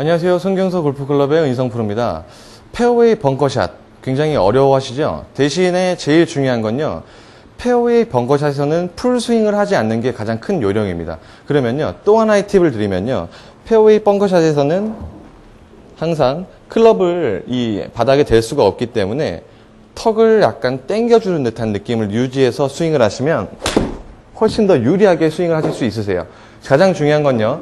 안녕하세요. 성경서 골프클럽의 은희성 프로입니다. 페어웨이 벙커샷 굉장히 어려워하시죠? 대신에 제일 중요한 건요. 페어웨이 벙커샷에서는 풀스윙을 하지 않는 게 가장 큰 요령입니다. 그러면요. 또 하나의 팁을 드리면요. 페어웨이 벙커샷에서는 항상 클럽을 이 바닥에 댈 수가 없기 때문에 턱을 약간 당겨주는 듯한 느낌을 유지해서 스윙을 하시면 훨씬 더 유리하게 스윙을 하실 수 있으세요. 가장 중요한 건요.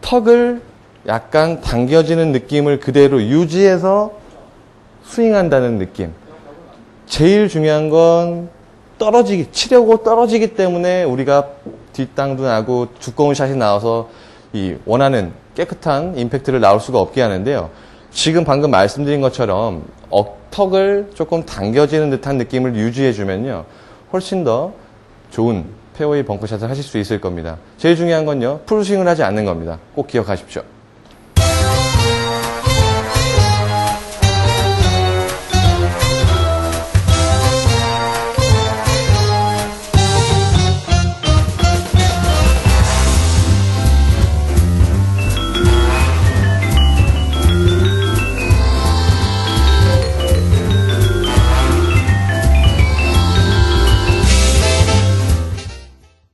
턱을 약간 당겨지는 느낌을 그대로 유지해서 스윙한다는 느낌. 제일 중요한 건 떨어지기, 치려고 떨어지기 때문에 우리가 뒷땅도 나고 두꺼운 샷이 나와서 이 원하는 깨끗한 임팩트를 나올 수가 없게 하는데요. 지금 방금 말씀드린 것처럼 억턱을 조금 당겨지는 듯한 느낌을 유지해주면요. 훨씬 더 좋은 페어웨이 벙커샷을 하실 수 있을 겁니다. 제일 중요한 건요. 풀스윙을 하지 않는 겁니다. 꼭 기억하십시오.